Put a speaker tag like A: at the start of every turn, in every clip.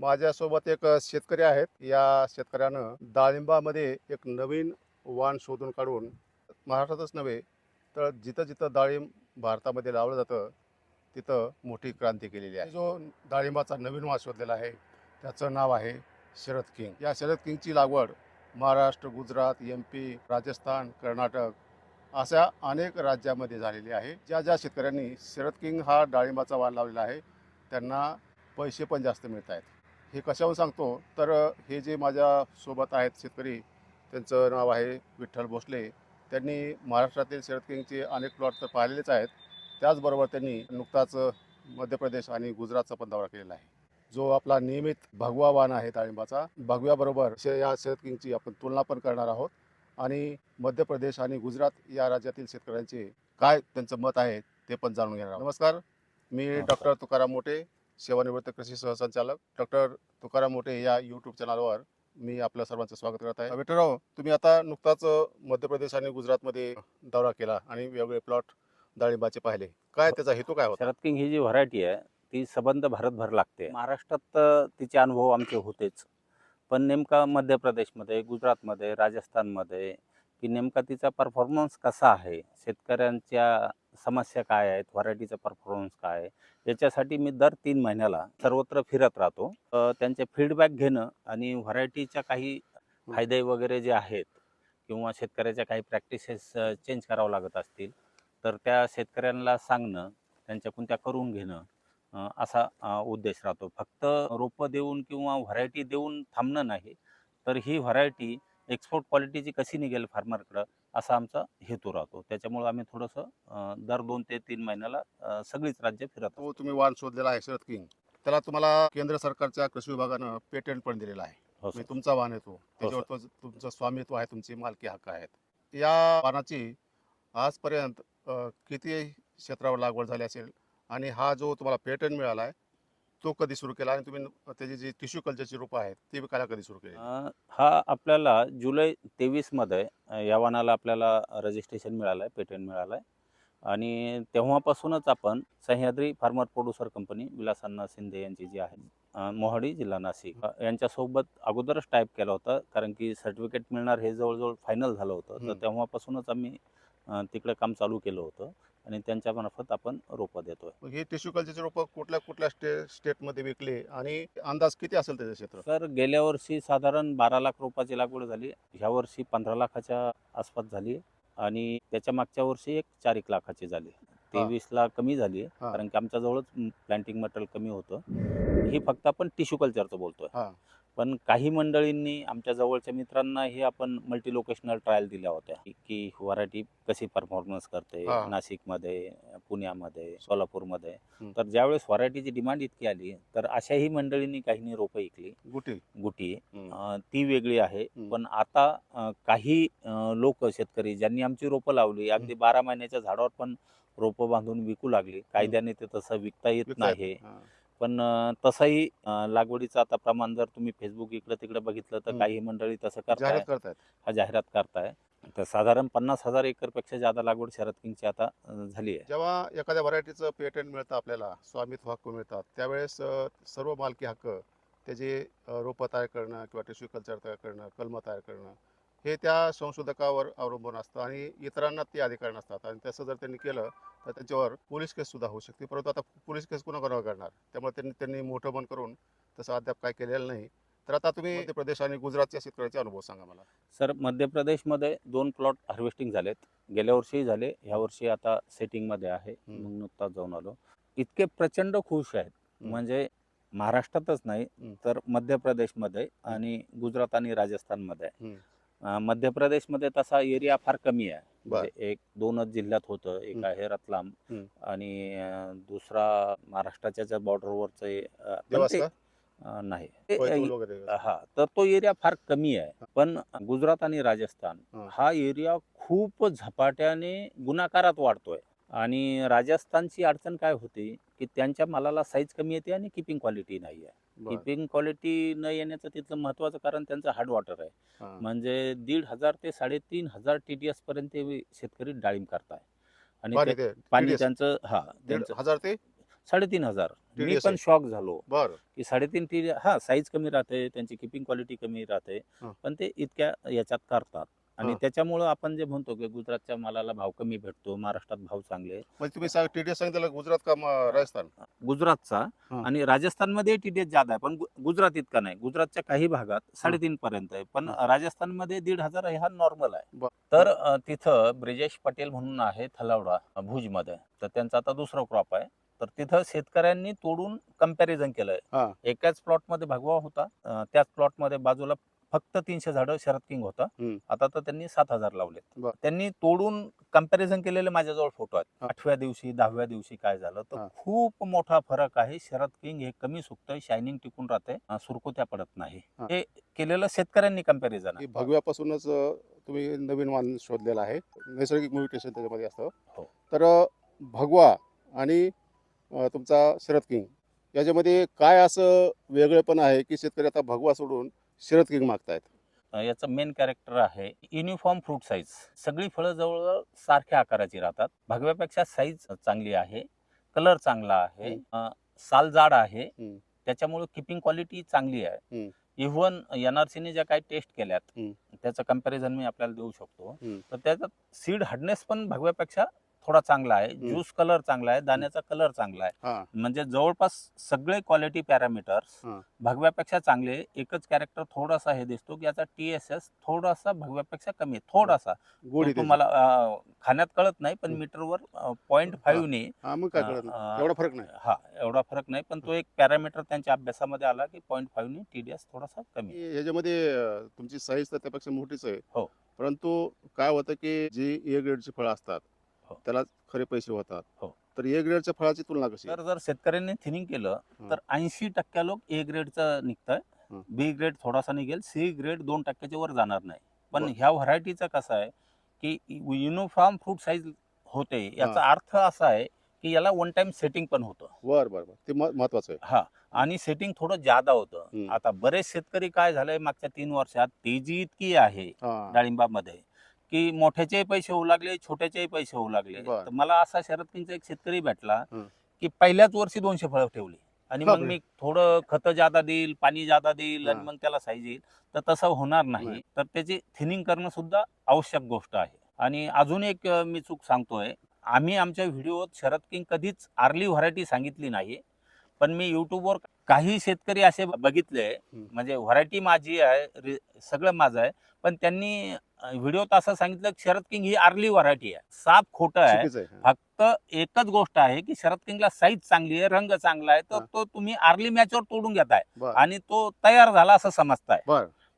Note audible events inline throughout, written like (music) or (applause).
A: माझ्यासोबत एक शेतकरी आहेत. या शेतकऱ्यानं डाळिंबामध्ये एक नवीन वाण शोधून काढून महाराष्ट्रातच नव्हे तर जिथं जिथं डाळिंब भारतामध्ये लावलं जातं तिथं मोठी क्रांती केलेली आहे. जो डाळिंबाचा नवीन वाण शोधलेला आहे त्याचं नाव आहे शरद किंग. या शरद किंगची लागवड महाराष्ट्र गुजरात एम पी राजस्थान कर्नाटक अशा अनेक राज्यामध्ये झालेली आहे. ज्या ज्या शेतकऱ्यांनी शरद किंग हा डाळिंबाचा वाण लावलेला आहे त्यांना पैसे पण जास्त मिळत आहेत हे कशावर सांगतो? तर हे जे माझ्यासोबत आहेत शेतकरी त्यांचं नाव आहे विठ्ठल भोसले. त्यांनी महाराष्ट्रातील शरद किंगचे अनेक प्लॉट तर पाहिलेलेच आहेत. त्याचबरोबर त्यांनी नुकताच मध्य प्रदेश आणि गुजरातचा पण दौरा केलेला आहे. जो आपला नियमित भगवा वाण आहे डाळिंबाचा भगव्याबरोबर शे- या शरद किंगची आपण तुलना पण करणार आहोत. आणि मध्य प्रदेश आणि गुजरात या राज्यातील शेतकऱ्यांचे काय त्यांचं मत आहे ते पण जाणून घेणार नमस्कार मी. डॉक्टर तुकाराम मोठे सेवानिवृत्त कृषी सहसंचालक डॉक्टर तुकाराम मोठे या यूट्यूब चॅनलवर मी आपल्या सर्वांचं स्वागत करत आहे. विठ्ठलराव तुम्ही आता नुकताच मध्य प्रदेश आणि गुजरातमध्ये दौरा केला आणि वेगवेगळे प्लॉट डाळिंबाचे पाहिले. काय त्याचा हेतू काय होता?
B: शरद किंग ही जी व्हरायटी आहे ती सबंध भारतभर लागते. महाराष्ट्रात तिचे अनुभव आमचे होतेच. पण नेमका मध्य प्रदेशमध्ये गुजरातमध्ये राजस्थानमध्ये की नेमका तिचा परफॉर्मन्स कसा आहे? शेतकऱ्यांच्या समस्या काय आहेत? व्हरायटीचा परफॉर्मन्स काय आहे? याच्यासाठी मी दर तीन महिन्याला सर्वत्र फिरत राहतो. त्यांचे फीडबॅक घेणं आणि व्हरायटीच्या काही फायदे वगैरे जे आहेत किंवा शेतकऱ्याच्या काही प्रॅक्टिसेस चेंज करावं लागत असतील तर त्या शेतकऱ्यांना सांगणं त्यांच्याकडून त्या करून घेणं असा उद्देश राहतो. फक्त रोपं देऊन किंवा व्हरायटी देऊन थांबणं नाही तर ही व्हरायटी एक्सपोर्ट क्वालिटीची कशी निघेल फार्मरकडं असा आमचा हेतू राहतो. त्याच्यामुळे आम्ही थोडंसं दर दोन ते तीन महिन्याला सगळीच राज्य फिरत.
A: तो तुम्ही वाण शोधलेला आहे शरद किंग. त्याला तुम्हाला केंद्र सरकारच्या कृषी विभागानं पेटंट पण दिलेला आहे.
B: हो
A: म्हणजे. तुमचा वाहन आहे तो. त्याच्यावर तुमचं स्वामित्व आहे तुमची मालकी हक्क आहेत. या वाहनाची आजपर्यंत किती क्षेत्रावर लागवड झाली असेल? आणि हा जो तुम्हाला पेटंट मिळाला आहे तो कधी सुरू केला आणि तुम्ही त्याची जी टिश्यू कल्चरची रोपं आहेत ती विकायला कधी सुरू केली?
B: अं, हा आपल्याला जुलै तेवीसमध्ये या वाहनाला आपल्याला रजिस्ट्रेशन मिळालं आहे पेटंट मिळालं आहे आणि तेव्हापासूनच आपण सह्याद्री फार्मर प्रोड्युसर कंपनी विलासांना शिंदे यांची जी आहे अं, मोहाडी जिल्हा नाशिक अं, यांच्यासोबत अगोदरच टाईप केलं होतं. कारण की सर्टिफिकेट मिळणार हे जवळजवळ फायनल झालं होतं. तर
A: हम्म.
B: तेव्हापासूनच आम्ही तिकडे काम चालू केलं होतं आणि त्यांच्या मार्फत आपण रोपं देतोय.
A: मग ही टिश्यू कल्चरची रोपं कुठल्या कुठल्या स्टे स्टेटमध्ये विकली आणि अंदाज किती असेल त्याचं क्षेत्र
B: तर गेल्या वर्षी साधारण बारा लाख रोपाची लागवड झाली. ह्या वर्षी पंधरा लाखाच्या आसपास झाली आणि त्याच्या मागच्या वर्षी एक चार एक लाखाची झाली. तेवीस ला कमी झाली. कारण की आमच्याजवळच प्लांटिंग मटेरियल कमी होतं. ही फक्त आपण टिश्यू कल्चरचं बोलतोय. पण काही मंडळींनी आमच्या जवळच्या मित्रांना हे आपण मल्टी लोकेशनल ट्रायल दिल्या होत्या. की- व्हरायटी कशी परफॉर्मन्स करते. नाशिकमध्ये पुण्यामध्ये सोलापूरमध्ये. तर ज्यावेळेस व्हरायटीची डिमांड इतकी आली तर अशाही मंडळींनी काहींनी रोपं ऐकली
A: गुटी.
B: गुटी. ती वेगळी आहे. पण आता काही लोक शेतकरी ज्यांनी आमची रोपं लावली अगदी बारा महिन्याच्या झाडावर पण रोपं बांधून विकू लागली. कायद्याने ते तसं विकता येत नाही. पण तसंही लागवडीचं आता प्रमाण जर तुम्ही फेसबुक इकडे तिकडे बघितलं तर. काही मंडळी तसं करताय. हा जाहिरात करताय. तर साधारण पन्नास हजार एकरपेक्षा जादा लागवड शरद किंगची आता झाली आहे.
A: जेव्हा एखाद्या व्हरायटीचं पेटंट मिळतं आपल्याला स्वामित्व हक्क मिळतात त्यावेळेस सर्व मालकी हक्क त्याचे रोपं तयार करणं किंवा टिश्यू कल्चर तयार करणं कलमं तयार करणं हे त्या संशोधकावर अवलंबून असतं आणि इतरांना ते अधिकार नसतात. आणि तसं जर त्यांनी केलं तर त्यांच्यावर पोलीस केस सुद्धा होऊ शकते. परंतु आता पोलीस केस कुणा कोणावर करणार त्यामुळे त्यांनी त्यांनी मोठं बंद करून तसं अद्याप काय केलेलं नाही. तर आता तुम्ही मध्य प्रदेश आणि गुजरातच्या शेतकऱ्याचे अनुभव सांगा मला.
B: सर मध्य प्रदेशमध्ये दोन प्लॉट हार्वेस्टिंग झालेत. गेल्या वर्षीही झाले ह्या वर्षी आता सेटिंगमध्ये आहे. मग नुकताच जाऊन आलो. इतके प्रचंड खुश आहेत. म्हणजे महाराष्ट्रातच नाही. तर मध्य प्रदेशमध्ये आणि गुजरात आणि राजस्थानमध्ये. मध्य प्रदेशमध्ये तसा एरिया फार कमी आहे. म्हणजे एक दोनच जिल्ह्यात होतं एक. आहे रतलाम. आणि दुसरा महाराष्ट्राच्या ज्या बॉर्डरवरचं नाही हा तर तो एरिया फार कमी आहे पण गुजरात आणि राजस्थान
A: हा.
B: हा एरिया खूप झपाट्याने गुणाकारात वाढतोय आणि राजस्थानची अडचण काय होती की त्यांच्या मालाला साईज कमी येते आणि किपिंग क्वालिटी नाही आहे. किपिंग क्वालिटी न येण्याचं तिथलं महत्वाचं कारण त्यांचं हार्ड वॉटर आहे. म्हणजे दीड हजार ते साडेतीन हजार टी डी एस पर्यंत शेतकरी डाळिंब करताय आणि
A: पाणी.
B: त्यांचं हा
A: हजार ते
B: साडेतीन हजार मी पण. शॉक झालो की साडेतीन टी हा साईज कमी राहते त्यांची किपिंग क्वालिटी कमी राहते. पण ते इतक्या याच्यात करतात आणि. त्याच्यामुळं आपण जे म्हणतो की गुजरातच्या मालाला भाव कमी भेटतो महाराष्ट्रात भाव चांगले.
A: म्हणजे तुम्ही सांग टीडीएस सांगितलं गुजरात का म- राजस्थान?
B: गुजरातचा
A: हा.
B: आणि राजस्थानमध्ये टीडीएस जादा आहे पण गु- गुजरात इतका नाही. गुजरातच्या काही भागात साडेतीन पर्यंत आहे पण. राजस्थानमध्ये दीड हजार हा नॉर्मल आहे. तर अ, तिथं ब्रिजेश पटेल म्हणून आहे थलावडा अ, भुजमध्ये. तर त्यांचा आता दुसरा क्रॉप आहे. तर तिथं शेतकऱ्यांनी तोडून कंपॅरिझन
A: हा.
B: केलंय एकाच प्लॉटमध्ये भगवा होता अ, त्याच प्लॉटमध्ये बाजूला फक्त तीनशे झाडं शरद किंग होता. आता तर त्यांनी सात हजार लावले. त्यांनी तोडून कंपॅरिझन केलेले माझ्याजवळ फोटो आहेत. आठव्या दिवशी दहाव्या दिवशी काय झालं तर. खूप मोठा फरक आहे शरद किंग हे कमी सुकतंय शायनिंग टिकून राहते सुरकुत्या पडत नाही
A: हा.
B: केलेलं शेतकऱ्यांनी
A: कंपॅरिझन भगव्यापासूनच तुम्ही नवीन वाण शोधलेला आहे नैसर्गिक म्युटेशन त्याच्यामध्ये असतं
B: हो.
A: तर भगवा आणि तुमचा शरद किंग याच्यामध्ये काय असं वेगळेपण आहे की शेतकरी आता भगवा सोडून शरद किंग मागतायत.
B: याचं मेन कॅरेक्टर आहे युनिफॉर्म फ्रूट साईज सगळी फळं जवळ सारख्या आकाराची राहतात. भगव्यापेक्षा साईज चांगली आहे. कलर चांगला आहे. साल जाड आहे. त्याच्यामुळे किपिंग क्वालिटी चांगली आहे. इव्हन एनआरसीने ज्या काही टेस्ट केल्यात. त्याचं कंपॅरिझन मी आपल्याला देऊ शकतो. तर त्याच्यात सीड हार्डनेस पण भगव्यापेक्षा थोडा चांगला आहे. ज्यूस कलर चांगला आहे दाण्याचा कलर चांगला आहे. म्हणजे जवळपास सगळे क्वालिटी पॅरामीटर्स. भगव्यापेक्षा चांगले एकच कॅरेक्टर थोडासा हे दिसतो की याचा टी एस एस थोडासा भगव्यापेक्षा कमी आहे थोडासा. तुम्हाला खाण्यात कळत नाही पण. मीटरवर पॉईंट फाईव्हने
A: हा. मग काय कळत नाही. एवढा फरक नाही.
B: हा एवढा फरक नाही पण तो एक पॅरामीटर त्यांच्या अभ्यासामध्ये आला की पॉईंट फाईव्हने टी डी एस थोडासा कमी
A: अं, तुमची साईज तर त्यापेक्षा मोठीच आहे.
B: हो.
A: परंतु काय होतं की जी ए ग्रेडची फळं असतात
B: हो.
A: त्याला खरे पैसे होतात.
B: हो.
A: तर ए ग्रेडच्या फळाची तुलना कशी?
B: तर जर शेतकऱ्यांनी थिनिंग केलं तर ऐंशी टक्के लोक ए ग्रेडचं निघतंय.
A: हं.
B: बी ग्रेड थोडासा निघेल. सी ग्रेड दोन टक्क्याच्या वर जाणार नाही. पण
A: बरं.
B: ह्या व्हरायटीचं कसं आहे की युनिफॉर्म फ्रूट साईज होते याचा अर्थ असा आहे की याला वन टाइम सेटिंग पण होतं.
A: बर बर बर ते महत्वाचं आहे.
B: हा. आणि सेटिंग थोडं जादा होतं.
A: हम्म.
B: आता बरेच शेतकरी काय झालंय मागच्या तीन वर्षात तेजी इतकी आहे
A: हा.
B: डाळिंबामध्ये. की मोठ्याचेही पैसे होऊ लागले छोट्याचेही पैसे होऊ लागले
A: बर.
B: तर मला असा शरद किंगचा एक शेतकरी भेटला. की पहिल्याच वर्षी दोनशे फळं ठेवली आणि मग
A: बापरे.
B: मी थोडं खत जादा देईल पाणी जादा देईल आणि
A: हा.
B: मग त्याला साईज येईल तर तसं होणार नाही. तर त्याची थिनिंग करणं सुद्धा आवश्यक गोष्ट आहे आणि अजून एक अं, मी चूक सांगतोय आम्ही आमच्या व्हिडिओत शरद किंग कधीच आर्ली व्हरायटी सांगितली नाही पण मी युट्यूबवर काही शेतकरी असे बघितले. म्हणजे व्हरायटी माझी आहे सगळं माझं आहे पण त्यांनी व्हिडिओत असं सांगितलं की शरद किंग ही आर्ली व्हरायटी आहे साप खोटं आहे. फक्त एकच गोष्ट आहे की शरद किंगला साईज चांगली आहे रंग चांगला आहे तर. तो तुम्ही आर्ली मॅचवर तोडून घेताय आणि तो तयार झाला असं समजताय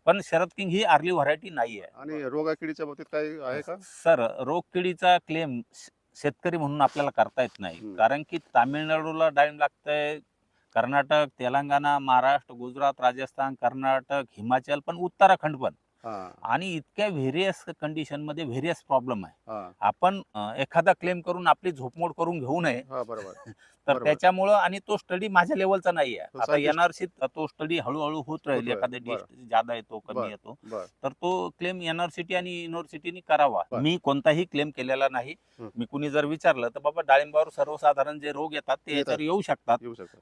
B: पण शरद किंग ही आर्ली व्हरायटी नाही आहे
A: आणि रोगा किडीच्या बाबतीत काही आहे का
B: सर रोगकिडीचा क्लेम शेतकरी म्हणून आपल्याला करता येत नाही. कारण की तामिळनाडूला डाळिंब लागतंय कर्नाटक तेलंगणा महाराष्ट्र गुजरात राजस्थान कर्नाटक हिमाचल पण उत्तराखंड पण. आणि इतक्या व्हेरियस कंडिशनमध्ये व्हेरियस प्रॉब्लेम आहे. आपण एखादा क्लेम करून आपली झोपमोड करून घेऊ नये.
A: बरोबर. (laughs)
B: तर. त्याच्यामुळं आणि तो स्टडी माझ्या लेवलचा नाही आहे आता एनआरसी तो स्टडी हळूहळू होत राहील. एखाद्या. डिश जादा येतो कमी. येतो. तर तो क्लेम युनिव्हर्सिटी आणि युनिव्हर्सिटीने करावा. मी कोणताही क्लेम केलेला नाही. मी कुणी जर विचारलं तर बाबा डाळिंबावर सर्वसाधारण जे रोग येतात ते. याच्यावर येऊ शकतात.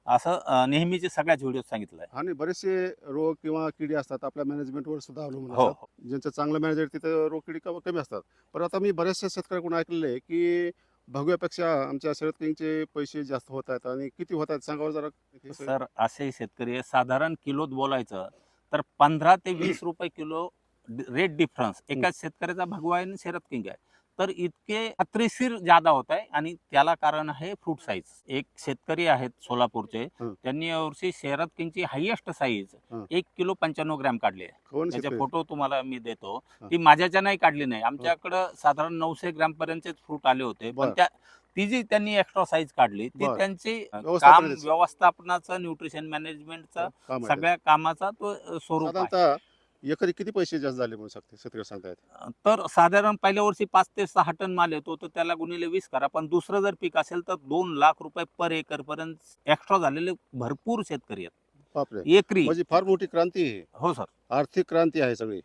B: असं नेहमीचे सगळ्याच व्हिडिओ सांगितलंय.
A: आणि बरेचसे रोग किंवा किडी असतात आपल्या मॅनेजमेंटवर सुद्धा अवलंबून
B: हो.
A: असतात ज्यांचं चांगलं मॅनेजर तिथं रोग किडी कम- कमी असतात. पण आता मी बऱ्याचशा शेतकऱ्याकडून ऐकलेलं आहे की भगव्यापेक्षा आमच्या शरद किंगचे पैसे जास्त होत आहेत आणि किती होत आहेत? सांगावर जरा.
B: सर असे शेतकरी आहे, साधारण किलोत बोलायचं तर पंधरा ते वीस (clears throat) रुपये किलो रेट डिफरन्स एकाच शेतकऱ्याचा भगवा आहे आणि शरद किंग आहे तर इतके खात्रीशीर जादा होत आहे आणि त्याला कारण आहे फ्रूट साईज एक शेतकरी आहेत सोलापूरचे. त्यांनी यावर्षी शरद किंगची हायएस्ट साईज. एक किलो पंच्याण्णव ग्रॅम काढली त्याचे? फोटो तुम्हाला मी देतो. ती माझ्याच्या नाही काढली नाही आमच्याकडं साधारण नऊशे ग्रॅम पर्यंतचे फ्रूट आले होते पण. त्या ती जी त्यांनी एक्स्ट्रा साईज काढली ती. त्यांची काम
A: व्यवस्थापनाची.
B: न्यूट्रिशन मॅनेजमेंटचा. सगळ्या कामाचा तो स्वरूप
A: एकरी किती पैसे जास्त झाले म्हणून शकते शेतकरी सांगतायत?
B: तर साधारण पहिल्या वर्षी पाच ते सहा टन माल येतो तर त्याला गुणिले वीस करा. पण दुसरं जर पीक असेल तर दोन लाख रुपये पर एकर पर्यंत एक्स्ट्रा झालेले भरपूर शेतकरी आहेत.
A: बापरे.
B: एकरी.
A: म्हणजे फार मोठी क्रांती आहे.
B: हो सर.
A: आर्थिक क्रांती आहे सगळी.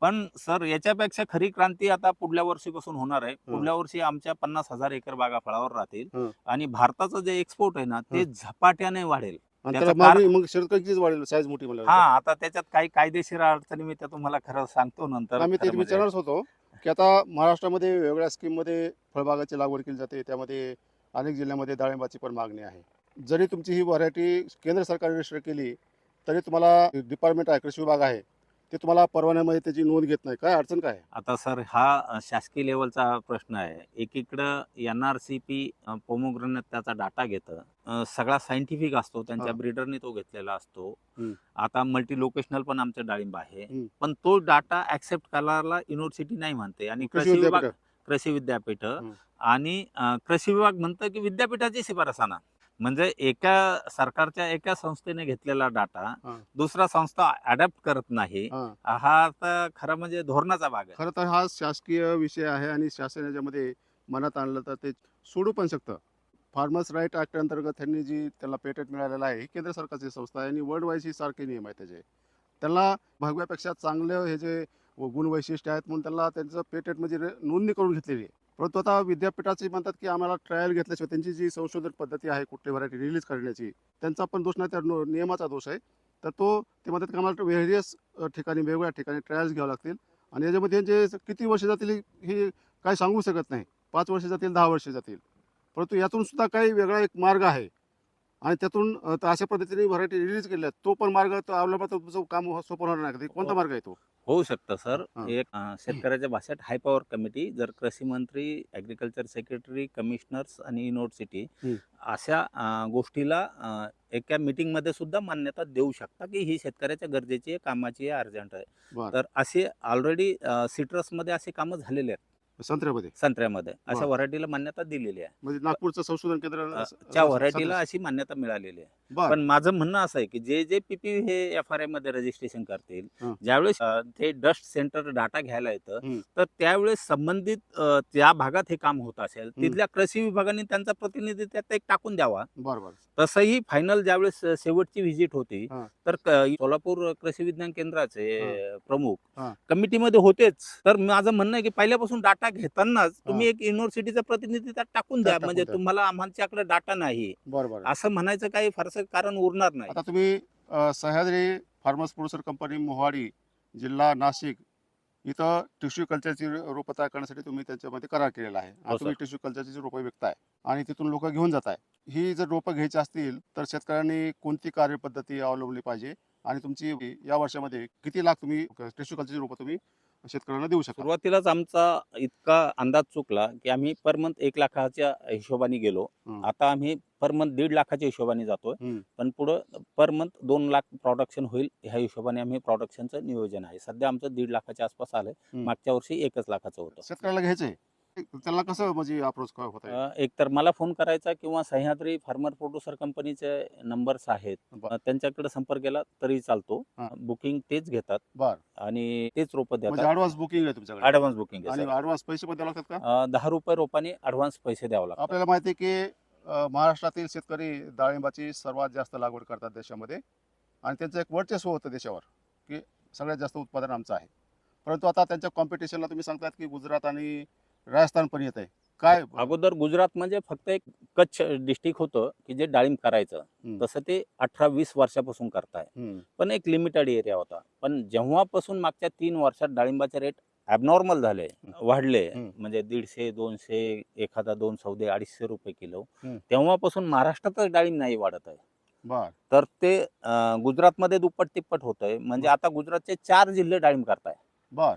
B: पण सर याच्यापेक्षा खरी क्रांती आता पुढल्या वर्षीपासून होणार आहे. पुढल्या वर्षी आमच्या पन्नास हजार एकर बागा फळावर राहतील.
A: हं.
B: आणि भारताचं जे एक्सपोर्ट आहे ना ते झपाट्याने वाढेल.
A: आणि
B: त्याचं
A: त्याला मागणी मग शेतकरी कितीच वाढेल साईज मोठी
B: हा आता त्याच्यात काही कायदेशीर अडचणी मी त्या तुम्हाला खरं सांगतो नंतर
A: आम्ही ते
B: खरं म्हणजे.
A: विचारणारच होतो की आता महाराष्ट्रामध्ये वेगवेगळ्या स्कीममध्ये फळबागाची लागवड केली जाते त्यामध्ये अनेक जिल्ह्यामध्ये डाळिंबाची पण मागणी आहे जरी तुमची ही व्हरायटी केंद्र सरकारने रजिस्टर केली तरी तुम्हाला डिपार्टमेंट आहे कृषी विभाग आहे ते तुम्हाला परवान्यामध्ये त्याची नोंद घेत नाही काय अडचण काय?
B: आता सर हा शासकीय लेवलचा प्रश्न आहे एकीकडं N R C P pomegranate त्याचा डाटा घेतं सगळा सायंटिफिक असतो त्यांच्या. ब्रिडरने तो घेतलेला असतो. आता मल्टी लोकेशनल पण आमचं डाळिंब आहे. पण तो डाटा ऍक्सेप्ट करायला युनिव्हर्सिटी नाही म्हणते आणि
A: कृषी
B: विभाग
A: विद्यापीठ
B: कृषी विद्यापीठ. आणि कृषी विभाग म्हणतं की विद्यापीठाची शिफारस आणा म्हणजे एका सरकारच्या एका संस्थेने घेतलेला डाटा. दुसरा संस्था अडॅप्ट करत नाही
A: हा.
B: आता खरा म्हणजे धोरणाचा भाग आहे.
A: खरं तर हा शासकीय विषय आहे आणि शासन याच्यामध्ये मनात आणलं तर ते सोडू पण शकतं. फार्मर्स राईट ॲक्ट अंतर्गत त्यांनी जी त्याला पेटंट मिळालेलं आहे ही केंद्र सरकारची संस्था आहे आणि वर्ल्ड वाईज ही सारखे नियम आहे त्याचे. त्यांना भगव्यापेक्षा चांगलं हे जे गुण वैशिष्ट्य आहेत म्हणून त्यांना त्यांचं पेटंट म्हणजे नोंदणी करून घेतलेली आहे. परंतु आता विद्यापीठाचे म्हणतात की आम्हाला ट्रायल घेतल्याशिवाय त्यांची जी संशोधन पद्धती आहे कुठली व्हरायटी रिलीज करण्याची त्यांचा पण दोष नाही त्या नो- नियमाचा दोष आहे. तर तो ते म्हणतात की आम्हाला व्हेरियस ठिकाणी वेगवेगळ्या ठिकाणी ट्रायल्स घ्यावं लागतील. आणि याच्यामध्ये जे किती वर्ष जातील हे काही सांगू शकत नाही. पाच वर्ष जातील दहा वर्ष जातील. परंतु यातून सुद्धा काही वेगळा एक मार्ग आहे. आणि त्यातून अशा पद्धतीने व्हरायटी रिलीज केल्या तो पण मार्ग तो तर तुमचं काम हो- सोपं होणार नाही. कोणता
B: हो.
A: मार्ग आहे तो?
B: होऊ शकतं सर. एक शेतकऱ्याच्या भाषेत हाय पॉवर कमिटी जर कृषी मंत्री ॲग्रिकल्चर सेक्रेटरी कमिशनर्स आणि युनिव्हर्सिटी. अशा गोष्टीला एका मीटिंगमध्ये सुद्धा मान्यता देऊ शकता की ही शेतकऱ्याच्या गरजेची आहे कामाची आहे अर्जंट आहे. तर असे ऑलरेडी सिट्रसमध्ये असे कामं झालेले आहेत.
A: संत्र्यामध्ये?
B: संत्र्यामध्ये. अशा. व्हरायटीला मान्यता दिलेली आहे.
A: म्हणजे नागपूरचं संशोधन केंद्र
B: त्या व्हरायटीला अशी मान्यता मिळालेली आहे. पण माझं म्हणणं असं आहे की जे जे पीपी हे एफ आर आयमध्ये रजिस्ट्रेशन करतील. ज्यावेळेस ते डस्ट सेंटर डाटा घ्यायला येतं. तर त्यावेळेस संबंधित त्या भागात हे काम होत असेल तिथल्या कृषी विभागाने त्यांचा प्रतिनिधी त्यात एक टाकून द्यावा
A: बरं बरं
B: तसंही फायनल ज्यावेळेस शेवटची व्हिजिट होती. तर सोलापूर कृषी विज्ञान केंद्राचे प्रमुख. कमिटीमध्ये होतेच तर माझं म्हणणं आहे की पहिल्यापासून डाटा घेतानाच तुम्ही एक युनिव्हर्सिटीचा प्रतिनिधी त्यात टाकून द्या म्हणजे. तुम्हाला आमच्याकडे डाटा नाही
A: बरं बरं
B: असं म्हणायचं काही फारसं कारण उरणार नाही.
A: आता तुम्ही अ, Sahyadri farmers producer company Mohadi जिल्हा नाशिक इथं टिश्यू कल्चरची रोपं तयार करण्यासाठी तुम्ही त्याच्यामध्ये करार केलेला आहे. आणि
B: हो,
A: तुम्ही टिश्यू कल्चरची रोपं विकताय आणि तिथून लोक घेऊन जात आहे ही जर रोपं घ्यायची असतील तर शेतकऱ्यांनी कोणती कार्यपद्धती अवलंबली पाहिजे आणि तुमची या वर्षामध्ये किती लाख तुम्ही टिश्यू कल्चरची रोपं तुम्ही शेतकऱ्यांना देऊ शकता
B: सुरुवातीलाच आमचा इतका अंदाज चुकला की आम्ही पर मंथ एक लाखाच्या हिशोबाने गेलो. आता आम्ही पर मंथ दीड लाखाच्या हिशोबाने जातोय. पण पुढं पर मंथ दोन लाख प्रोडक्शन होईल ह्या हिशोबाने आम्ही प्रोडक्शनचं नियोजन आहे. सध्या आमचं दीड लाखाच्या आसपास आलंय. मागच्या वर्षी एकच लाखाचं होतं.
A: शेतकऱ्याला घ्यायचंय. त्यांना कसं म्हणजे अप्रोच होत
B: अं, एक तर मला फोन करायचा किंवा सह्याद्री फार्मर प्रोड्युसर कंपनीचे नंबर्स आहेत.
A: बरं.
B: अं, त्यांच्याकडे संपर्क केला तरी चालतो.
A: हां.
B: बुकिंग तेच घेतात
A: बर.
B: आणि तेच रोपं
A: म्हणजे
B: देतात
A: ऍडव्हान्स बुकिंग आहे तुमच्याकडे?
B: ऍडव्हान्स बुकिंग
A: आणि ऍडव्हान्स पैसे पण द्यावे लागतात का?
B: दहा रुपये रोपाने ऍडव्हान्स पैसे द्यावं लागतात.
A: आपल्याला माहिती आहे की अ, महाराष्ट्रातील शेतकरी डाळिंबाची सर्वात जास्त लागवड करतात देशामध्ये. आणि त्यांचं एक वर्चस्व होतं देशावर की सगळ्यात जास्त उत्पादन आमचं आहे. परंतु आता त्यांच्या कॉम्पिटिशनला तुम्ही सांगतात की गुजरात आणि राजस्थान पण येत आहे काय
B: अगोदर गुजरात म्हणजे फक्त एक कच्छ डिस्ट्रिक्ट होतं की जे डाळिंब करायचं. तसं ते अठरा वीस वर्षापासून करताय. पण एक लिमिटेड एरिया होता. पण जेव्हापासून मागच्या तीन वर्षात डाळिंबाचे रेट ॲबनॉर्मल झाले वाढले. म्हणजे दीडशे दोनशे एखादा दोन सौदे अडीचशे रुपये किलो. तेव्हापासून महाराष्ट्रातच डाळिंब नाही वाढत आहे.
A: बर.
B: तर ते गुजरातमध्ये दुप्पट तिप्पट होत आहे म्हणजे आता गुजरातचे चार जिल्हे डाळिंब करताय.
A: बर.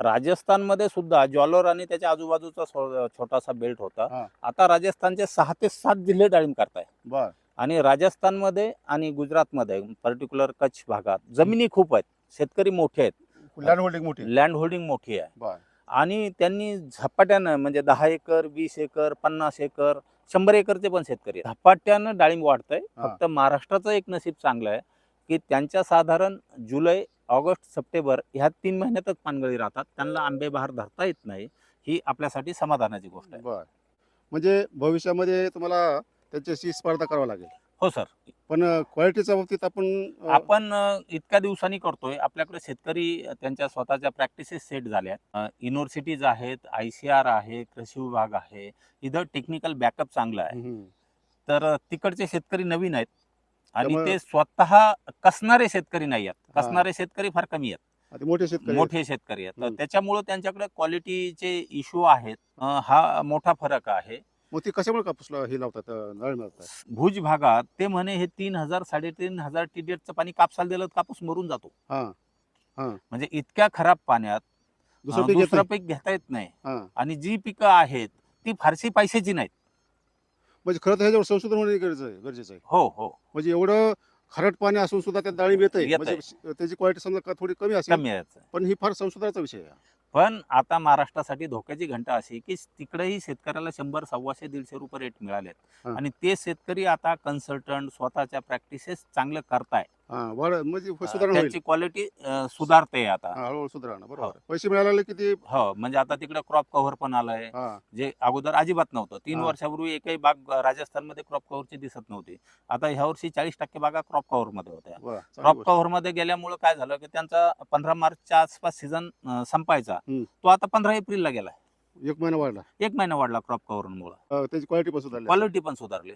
B: राजस्थानमध्ये सुद्धा जॉलोर आणि त्याच्या आजूबाजूचा छोटासा बेल्ट होता. आता राजस्थानचे सहा ते सात जिल्हे डाळिंब करताय.
A: बर.
B: आणि राजस्थानमध्ये आणि गुजरातमध्ये पर्टिक्युलर कच्छ भागात जमिनी खूप आहेत. शेतकरी मोठे आहेत.
A: लँड होल्डिंग मोठी
B: लँड होल्डिंग मोठी आहे. आणि त्यांनी झपाट्यानं म्हणजे दहा एकर वीस एकर पन्नास एकर शंभर एकरचे पण शेतकरी. झपाट्यानं डाळिंब वाढतंय. फक्त महाराष्ट्राचं एक नशीब चांगलं आहे की त्यांच्या साधारण जुलै ऑगस्ट सप्टेंबर ह्या तीन महिन्यातच पानगळी राहतात. त्यांना आंबे बहार धरता येत नाही. ही आपल्यासाठी समाधानाची गोष्ट आहे.
A: बर. म्हणजे भविष्यामध्ये तुम्हाला त्यांच्याशी स्पर्धा करावी लागेल.
B: हो सर.
A: पण क्वालिटीच्या बाबतीत आपण अ,
B: आपण अ, इतक्या दिवसांनी करतोय. आपल्याकडे शेतकरी त्यांच्या स्वतःच्या प्रॅक्टिसेस सेट झाल्या युनिव्हर्सिटीज आहेत आय सी आर आहे कृषी विभाग आहे. इथं टेक्निकल बॅकअप चांगलं आहे.
A: हम्म.
B: तर तिकडचे शेतकरी नवीन आहेत. आणि
A: त्यामुळे-
B: ते स्वतः कसणारे शेतकरी नाही आहेत.
A: हा.
B: कसणारे शेतकरी फार कमी आहेत.
A: आता मोठे शेतकरी आहेत.
B: मोठे शेतकरी आहेत. तर
A: हम्म.
B: त्याच्यामुळे त्यांच्याकडे क्वालिटीचे इश्यू आहेत. अ, हा मोठा फरक आहे.
A: मग ते कशामुळे कापूसला हे लावतात अ, डाळिंब लावतात
B: भुज भागात ते म्हणे हे तीन हजार साडेतीन हजार टीडीएचचं पाणी कापसाला दिलं तर कापूस मरून जातो.
A: हा.
B: म्हणजे इतक्या खराब पाण्यात
A: दुसरं पीक घेत
B: दुसरं
A: नाही.
B: पीक घेता येत नाही.
A: हा.
B: आणि जी पिकं आहेत ती फारशी पैशाची नाहीत.
A: म्हणजे खरं तर ह्याच्यावर संशोधन होणे गरजेचं आहे गरजेचं आहे.
B: हो हो.
A: म्हणजे एवढं खारट पाणी असून सुद्धा त्यात डाळिंब येत
B: येतंय.
A: म्हणजे त्याची क्वालिटी समजा का थोडी कमी असेल
B: कमी
A: पण ही फार संशोधनाचा विषय आहे.
B: पण आता महाराष्ट्रासाठी धोक्याची घंटा अशी की तिकडेही शेतकऱ्याला शंभर सव्वाशे दीडशे रुपये रेट मिळालेत. आणि ते शेतकरी आता कन्सल्टंट स्वतःच्या प्रॅक्टिसेस चांगलं करताय.
A: हा म्हणजे
B: त्याची क्वालिटी सुधारते आता.
A: हा, सुधारणा. पैसे मिळाले की ते
B: हो म्हणजे आता तिकडे क्रॉप कव्हर पण आलंय. जे अगोदर अजिबात नव्हतं. तीन. वर्षापूर्वी एकही बाग राजस्थानमध्ये क्रॉप कव्हरची दिसत नव्हती. आता ह्या वर्षी चाळीस टक्के बागा क्रॉप कव्हरमध्ये होत्या. क्रॉप. कव्हरमध्ये गेल्यामुळे काय झालं की त्यांचा पंधरा मार्चच्या आसपास सीझन संपायचा.
A: हम्म.
B: तो आता पंधरा एप्रिलला गेला
A: एक महिना वाढला.
B: एक महिना वाढला क्रॉप कव्हर मुळे
A: अ, त्याची क्वालिटी पण सुधारली
B: क्वालिटी पण सुधारली.